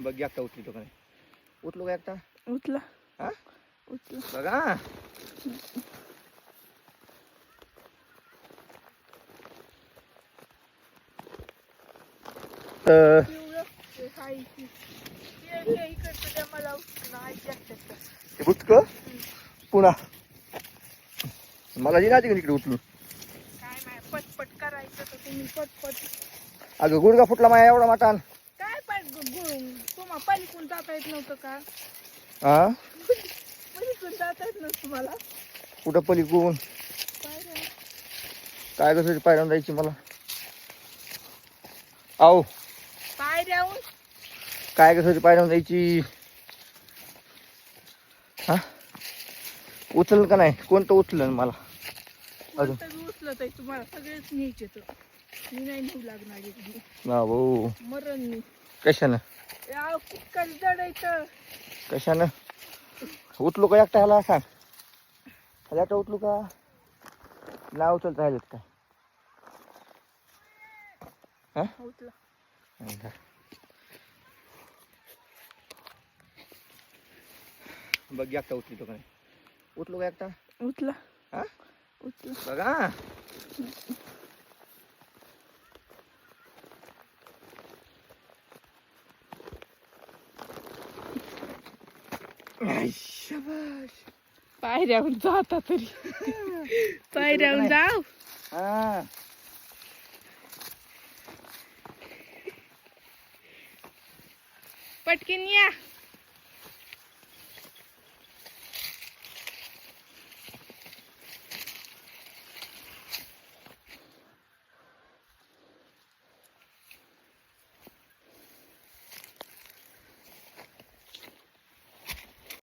बघ एकटा उचली तो का नाही उचलो का एकटा? उचला. हा? उचला. बघा. तर ते मला बुचक पुन्हा. जी ना तिकडे उचलून? काय नाही पटपट करायचं तर तुम्ही पटपट. अगं गुडगा फुटला माझ्या एवढा मटान. पलीकडून जाता येत नव्हतं का? हा पलीकडून जाता येत नव्हतं तुम्हाला? कुठं पली गुण काय कसं पायऱ्यावर जायची मला? आहो. पाय द्यावून काय कसं पायऱ्यावर जायची? हा? उचल का नाही? कोणतं उचलं मला? अजून. कोणतं तुम्हाला सगळेच न्यायचे तर मी नाही नेऊ लागणार इकडे. ना भाऊ. मरण मी. कशानं? जडायचं कशानं? उचलू का एकटा ह्याला सांग. ह्याला एकटा उचलू का? नाही उचलता ह्याच्यात काय? हा? उचला. बघ एकटा उचली तो का नाही? उचलू का एकटा? उचला. हा? उचला. बघा. पायऱ्याहून जाता तरी पायऱ्याहून जाव हा पटकीन या